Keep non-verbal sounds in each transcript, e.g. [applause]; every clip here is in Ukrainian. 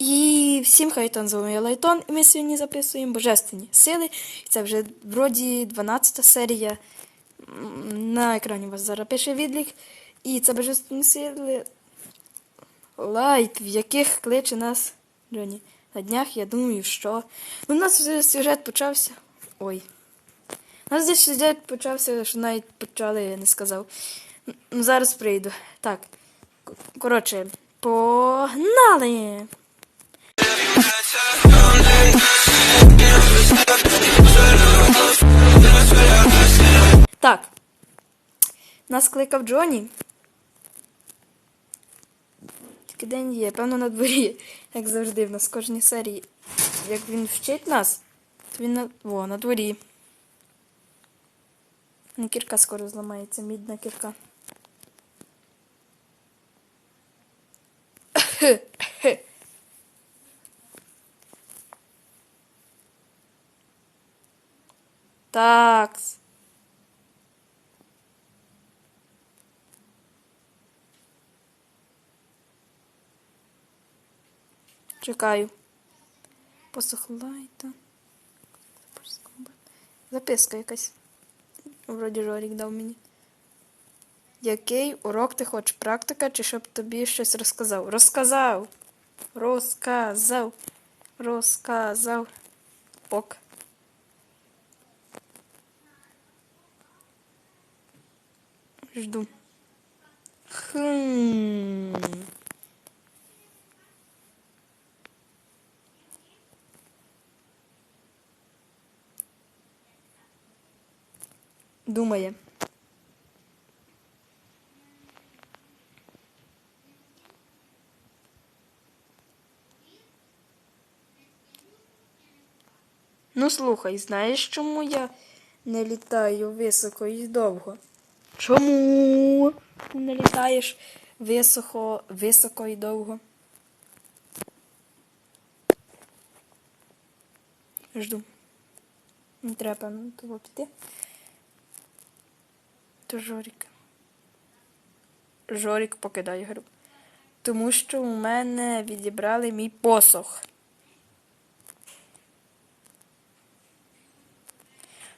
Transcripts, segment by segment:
І всім хайтон, з вами Лайтон, і ми сьогодні записуємо Божественні сили. І це вже вроді 12 серія. На екрані у вас зараз пише відлік. І це Божественні сили лайт, в яких кличе нас Джоні. На днях я думаю, що. Ну, у нас вже сюжет почався. Ой. У нас здесь сюжет почався, що навіть почали, я не сказав. Ну, зараз прийду. Так. Коротше, погнали! Так. Нас кликав Джоні. Тільки день є, певно, на дворі, як завжди, в нас кожній серії. Як він вчить нас, то він на. О, на дворі. Ну, Кірка скоро зламається, мідна кірка. Такс. Чекаю. Посохлайта. Записка якась. Вроді Жорік дав мені. Який урок ти хочеш? Практика, чи щоб тобі щось розказав? Розказав. Розказав. Розказав. Ок. Жду. Хм. Думає. Ну, слухай, знаєш, чому я не літаю високо і довго? Чому не літаєш високо, високо і довго? Жду. Не треба ну, того піти. То Жорік. Жорік покидає гру. Тому що у мене відібрали мій посох.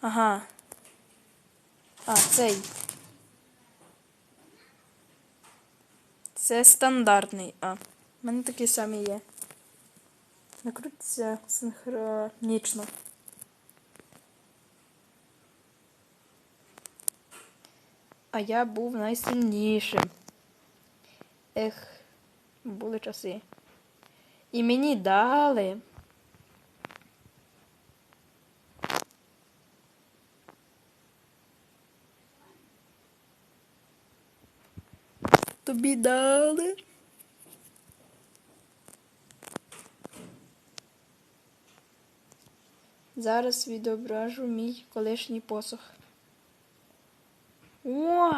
Ага. А, цей. Це стандартний. А. У мене такий самий є. Накрутиться синхронічно. А я був найсильнішим. Ех, були часи. І мені дали. Тобі дали. Зараз відображу мій колишній посох. О!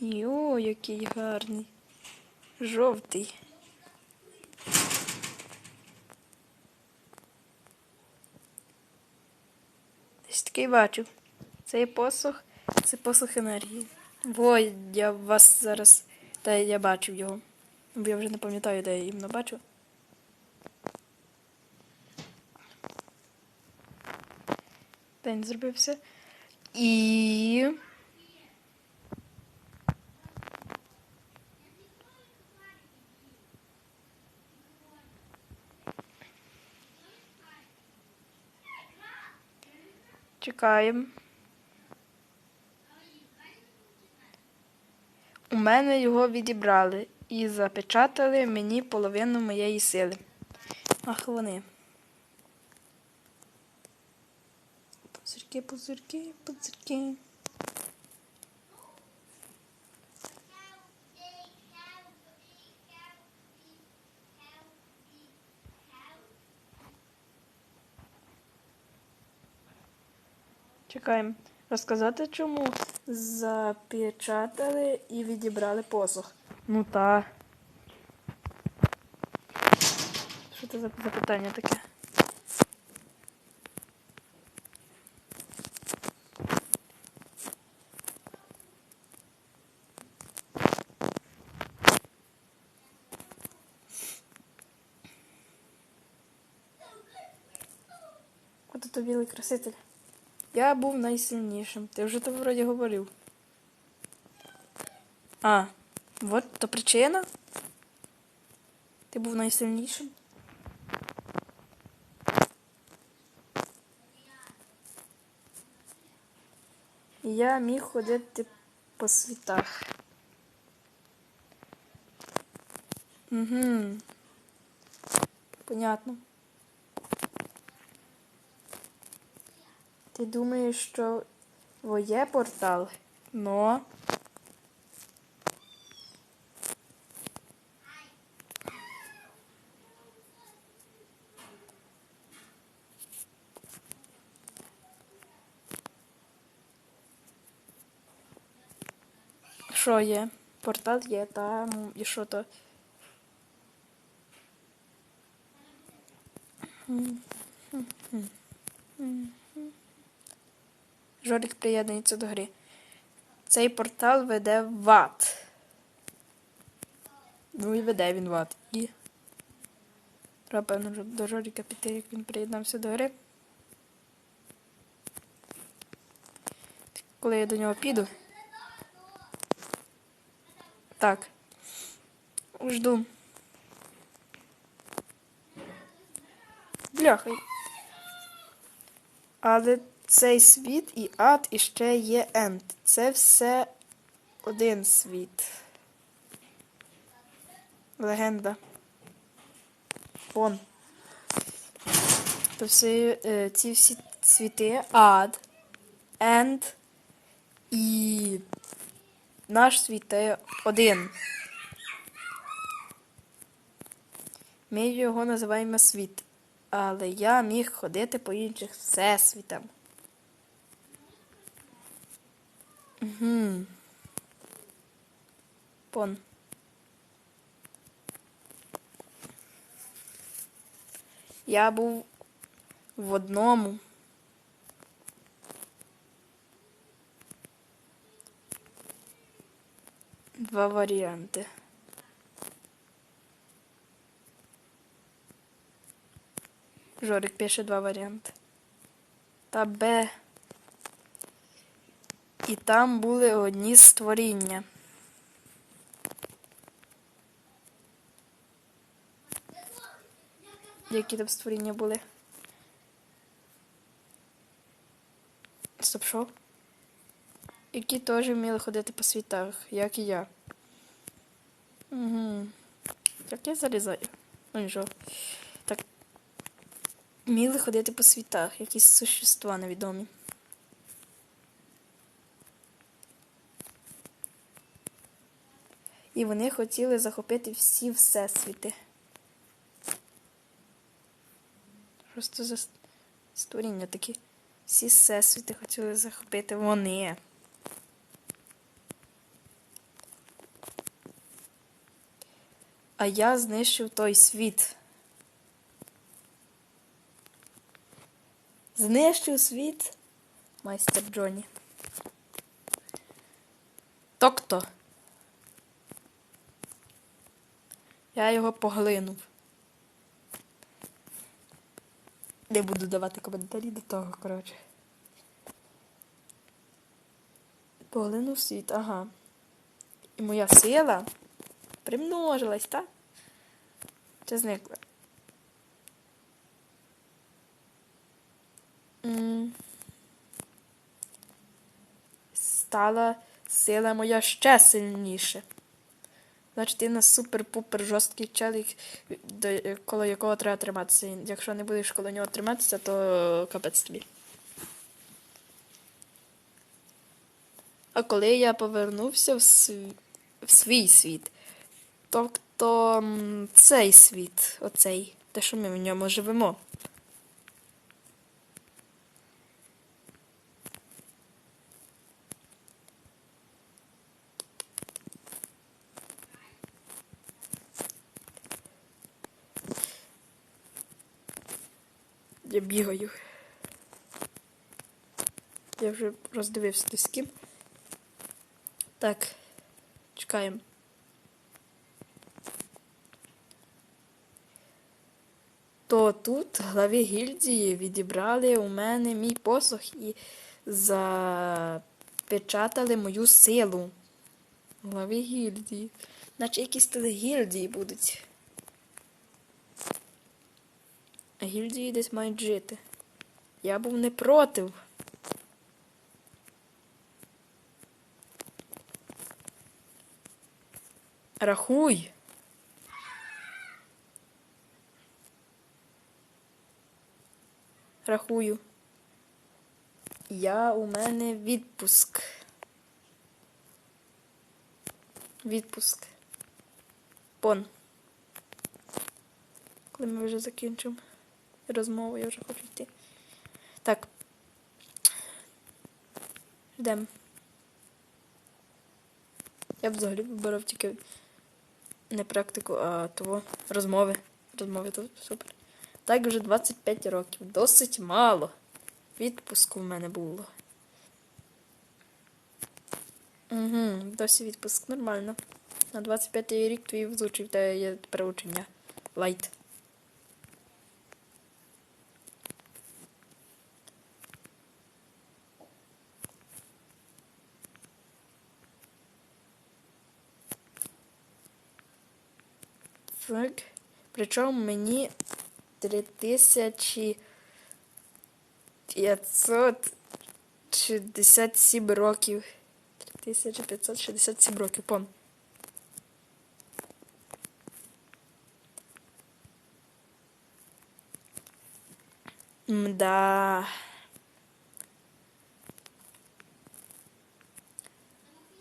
Йо, який гарний. Жовтий. Десь такий бачив. Цей посох це посох енергії. Во, я вас зараз. Та я бачив його. Бо я вже не пам'ятаю, де я іменно бачив. День зробився. І. Чекаємо. Мене його відібрали і запечатали мені половину моєї сили. Ах, вони. Пузирки, пузирки, пузирки. Чекаємо. Розказати чому? Запечатали і відібрали посох. Ну та. Що це за запитання таке? Ото краситель. Я був найсильнішим. Ти вже то вроді говорив. А, от то причина. Ти був найсильнішим. Я міг ходити по світах. Угу. Понятно. Ти думаєш, що твоє портал? Но. Що є? Портал є, там і що то. Жорик приєднується до гри. Цей портал веде в ад. Ну і веде він в ад. І. Треба, певно, до Жоріка піти, як він приєднався до гри. Коли я до нього піду. Так. Жду. Бляхай. Але цей світ і ад і ще є енд. Це все один світ. Легенда. Вон. То всі, е, ці всі світи ад, енд і наш світ є один. Ми його називаємо світ. Але я міг ходити по інших всесвітам. Угу. Пон. Я був в одному. Два варіанти. Жорик пише два варіанти. Та Б. І там були одні створіння. Які там створіння були? Стоп, що? Які теж вміли ходити по світах, як і я. Угу. Як я залізаю? Ну нічого. Так. Вміли ходити по світах, якісь существа невідомі. І вони хотіли захопити всі всесвіти. Просто за створіння такі. Всі всесвіти хотіли захопити вони. А я знищив той світ. Знищив світ майстер Джоні. Тобто. Я його поглинув. Не буду давати коментарі до того, коротше. Поглинув світ, ага. І моя сила примножилась, так? Чи зникла? Стала сила моя ще сильніше. Значить, ти на супер-пупер жорсткий челік, коло якого треба триматися. Якщо не будеш коло нього триматися, то капець тобі. А коли я повернувся в, св... в свій світ, тобто цей світ, оцей, те, що ми в ньому живемо. Я бігаю. Я вже роздивився десь з ким. Так, чекаємо. то тут главі гільдії відібрали у мене мій посох і запечатали мою силу. Главі гільдії. Наче якісь телегільдії будуть. А гільдії десь мають жити. Я був не проти. Рахуй. Рахую. Я у мене відпуск. Відпуск. Пон. Коли ми вже закінчимо розмову, я вже хочу йти. Так. Йдемо. Я б взагалі вибирав тільки не практику, а того розмови. Розмови тут супер. Так вже 25 років. Досить мало. Відпуску в мене було. Угу, досі відпуск нормально. На 25 рік твій влучив, та є переучення. Лайт. Так. Причому мені 3567 років. 3567 років, пон. Мда.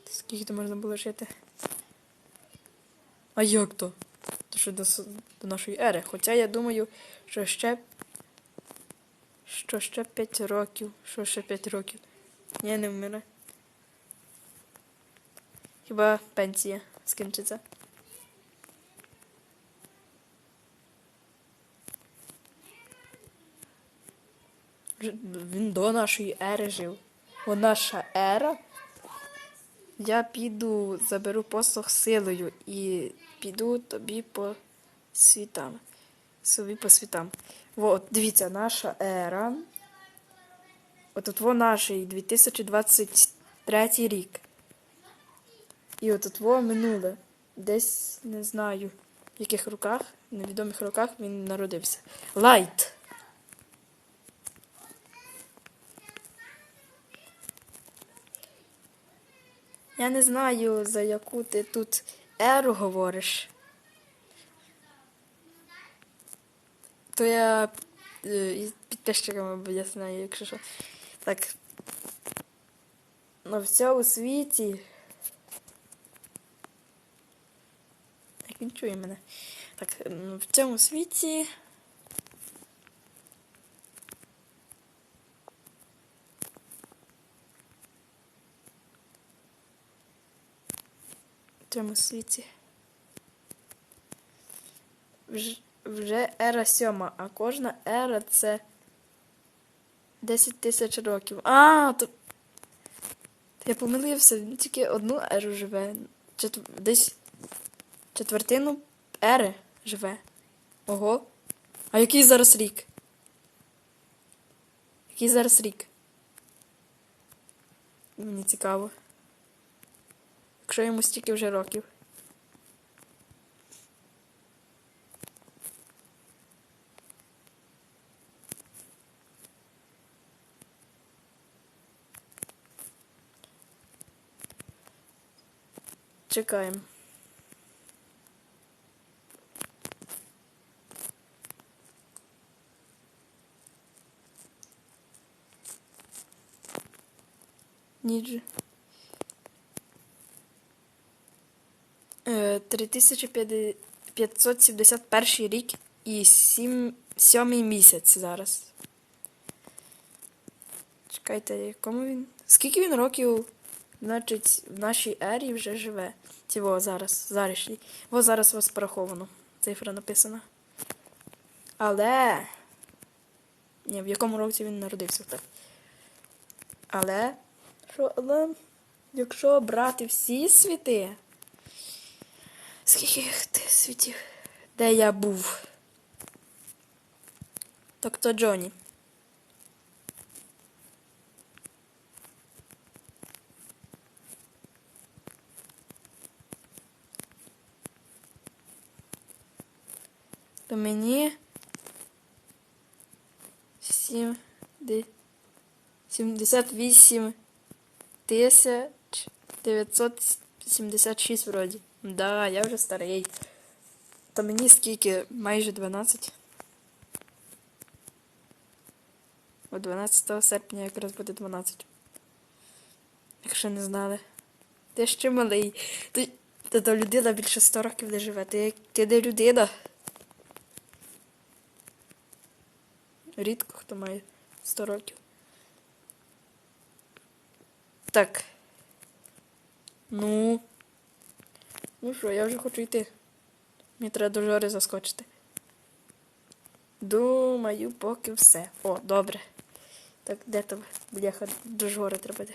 Скільки то можна було жити? А як то? Що до, до нашої ери. Хоча я думаю, що ще. Що ще 5 років. Що ще 5 років. Ні, не вмире. Хіба пенсія скінчиться? Він до нашої ери жив. Бо наша ера. Я піду, заберу посох силою і піду тобі по світам. Собі по світам. От, дивіться, наша ера. От во наш 2023 рік. І от во минуле. Десь не знаю, в яких роках, в невідомих роках він народився. Лайт. Я не знаю, за яку ти тут еру говориш. То я е, із підписчиками об'ясняю, якщо що. Так. Ну, в цьому світі. Як він чує мене. Так, в цьому світі. Цьому світі. Вже, вже ера сьома, а кожна ера це 10 тисяч років. А, то. Я помилився, він тільки одну еру живе. Четв... Десь четвертину ери живе. Ого. А який зараз рік? Який зараз рік? Мені цікаво. Якщо йому стільки вже років. Чекаємо. Ніджі. Е, 3571 рік і 7, 7 місяць зараз. Чекайте, якому він. Скільки він років, значить, в нашій ері вже живе? Цього зараз, зарішній. Во зараз вас пораховано. Цифра написана. Але. Ні, в якому році він народився так. Але. Що, але. Якщо брати всі світи. Скільки їх ти світів? Де я був? Тобто Джоні. То мені сім, де, 78 тисяч 976 вроді. Да, я вже старий. То мені скільки? Майже 12. О 12 серпня якраз буде 12. Якщо не знали. Ти ще малий. Ти, ти то людина більше 100 років не живе. Ти, ти не людина. Рідко хто має 100 років. Так. Ну. Ну що, я вже хочу йти. Мені треба до жори заскочити. Думаю, поки все. О, добре. Так, де там, бляха, до жори треба йти.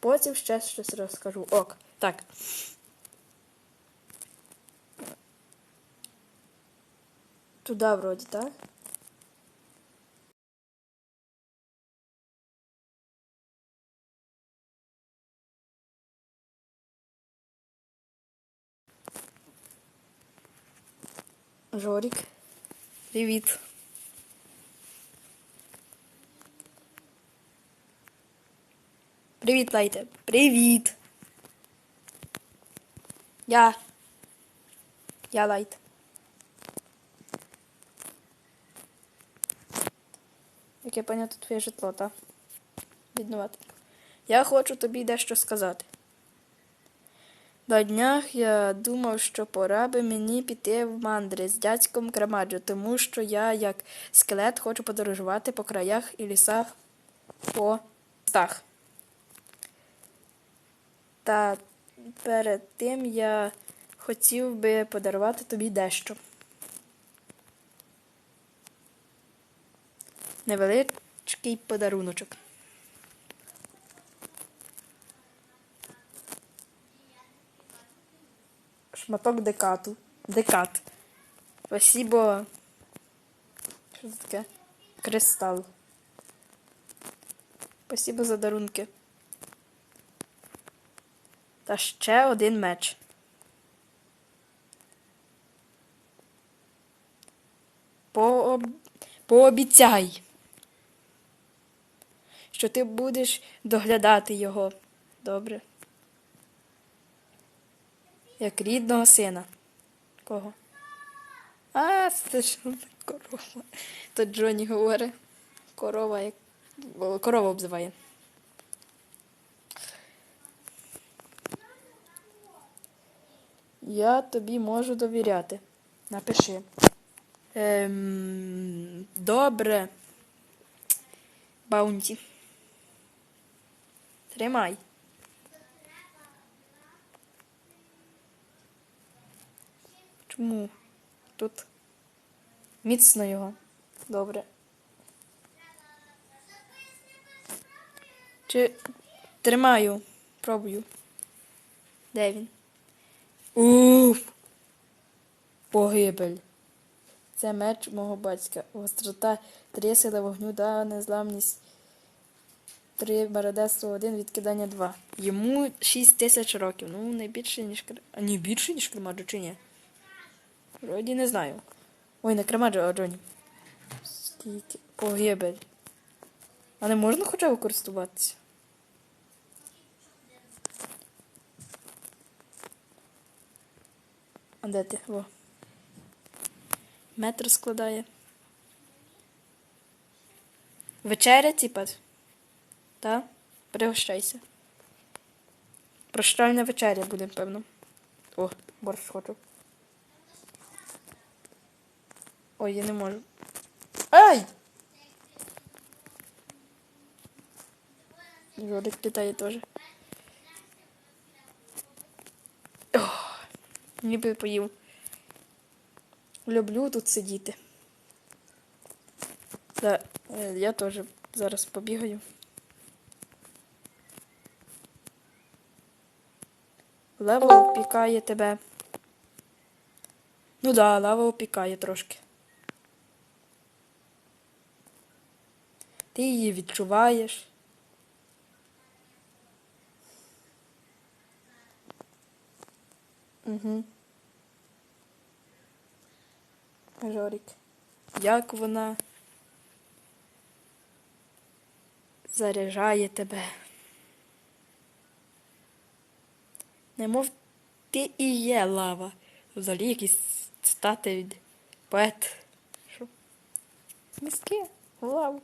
Потім ще щось розкажу. Ок. Так. Туди вроді, так? Жорік. Привіт. Привіт, Лайте. Привіт. Я. Я Лайт. Як я поняв, твоє житло, так? Біднувати. Я хочу тобі дещо сказати. На днях я думав, що пора би мені піти в мандри з дядьком Крамаджо, тому що я, як скелет, хочу подорожувати по краях і лісах по містах. Та перед тим я хотів би подарувати тобі дещо. Невеличкий подаруночок. Шматок декату. Декат. Спасибо. Що це таке? Кристал. Спасибо за дарунки. Та ще один меч. Пооб... Пообіцяй, що ти будеш доглядати його. Добре. Як рідного сина. Кого? А, це ж корова. То Джоні говорить. Корова як. Корова обзиває. Я тобі можу довіряти. Напиши. Ем, добре. Баунті. Тримай. Чому? Тут міцно його. Добре. Чи тримаю? Пробую. Де він? Уф! Погибель. Це меч мого батька. Гострота, три сили вогню, да, незламність. Три барадесство, один, відкидання два. Йому 6 тисяч років. Ну, не більше, ніж А ні, більше, ніж Кремаджо, чи ні? Вроді не знаю. Ой, не Кремаджо, а Джоні. Скільки. Погибель. А не можна хоча б? А де ти? Во. Метр складає. Вечеря, типа. Та? Пригощайся. Прощальна вечеря буде, певно. О, борщ хочу. Ой, я не можу. Ай! Жорик літає теж. Ох, ніби поїв. Люблю тут сидіти. Да, е, я теж зараз побігаю. Лева опікає тебе. Ну да, лава опікає трошки. Ти її відчуваєш. Угу. Жорік. Як вона заряджає тебе. Немов ти і є лава. Взагалі якийсь цитати від поет. Миски, лаву.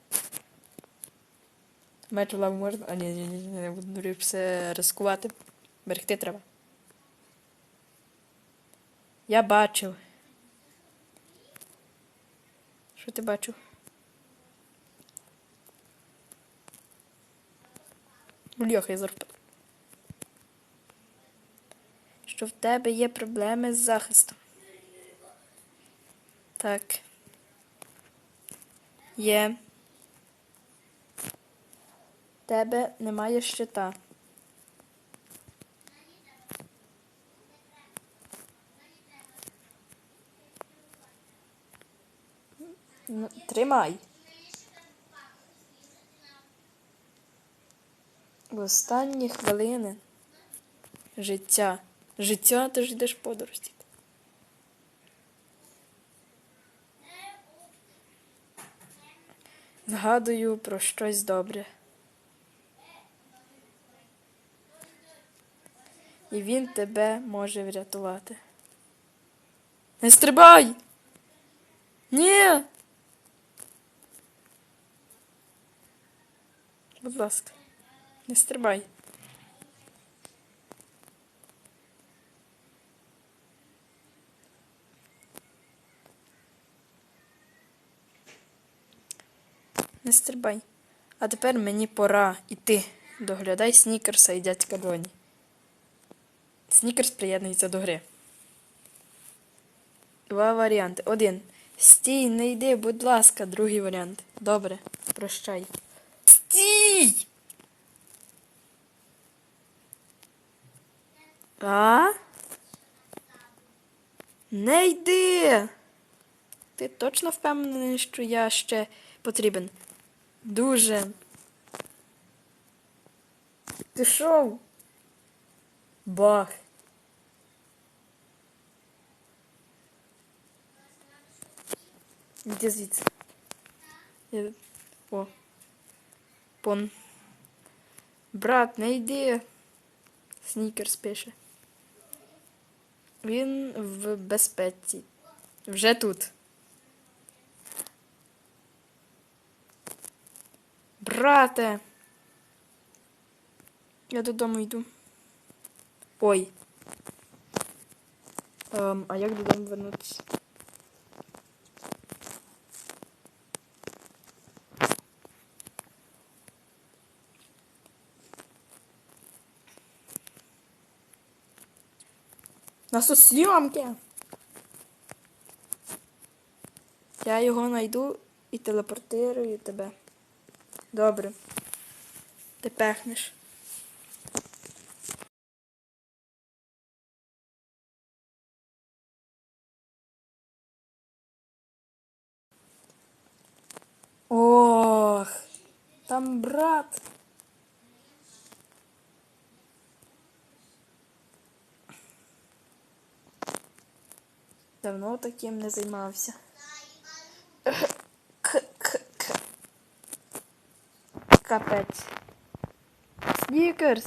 Меч можна? А ні, ні, ні, не буду все ризикувати. Берегти треба. Я бачив. Що ти бачив? Бляха, я зараз. Що в тебе є проблеми з захистом. Так. Є. Тебе немає щита. Тримай. В останні хвилини життя. Життя ти ж йдеш подорож. Згадую про щось добре. І він тебе може врятувати. Не стрибай! Ні! Будь ласка, не стрибай. Не стрибай. А тепер мені пора іти. Доглядай Снікерса і дядька Доні. Снікерс приєднується до гри. Два варіанти. Один. Стій, не йди, будь ласка, другий варіант. Добре, прощай. Стій! А? Не йди! Ти точно впевнений, що я ще потрібен? Дуже. Пішов. Бах. Іди звідси. О. Пон. Брат, не йди. Снікерс пише. Він в безпеці. Вже тут. Брате. Я додому йду. Ой. Ем, а як додому вернутися? На сосйомки. Я його знайду і телепортирую тебе. Добре. Ти пехнеш. Ох, там брат. Давно таким не займався. К-к-к. Капець. Снікерс.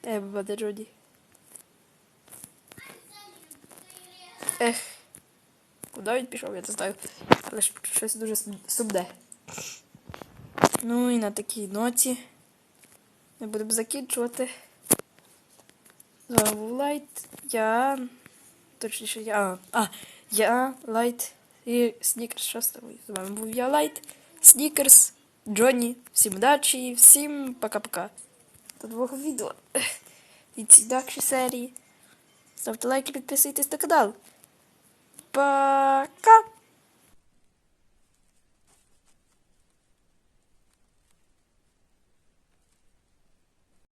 Тебе буде Джуді. Ех. Куди він пішов, я не знаю. Але ж щось дуже сумне. Ну і на такій ноті ми будемо закінчувати. Лайт. Я. Точніше, я. А, я Лайт і Снікерс. Що з вами був я Лайт, Снікерс, Джонні. Всім удачі, всім пока-пока. До двох відео. [laughs] Від ці інакші серії. Ставте лайки, підписуйтесь на канал. Пока!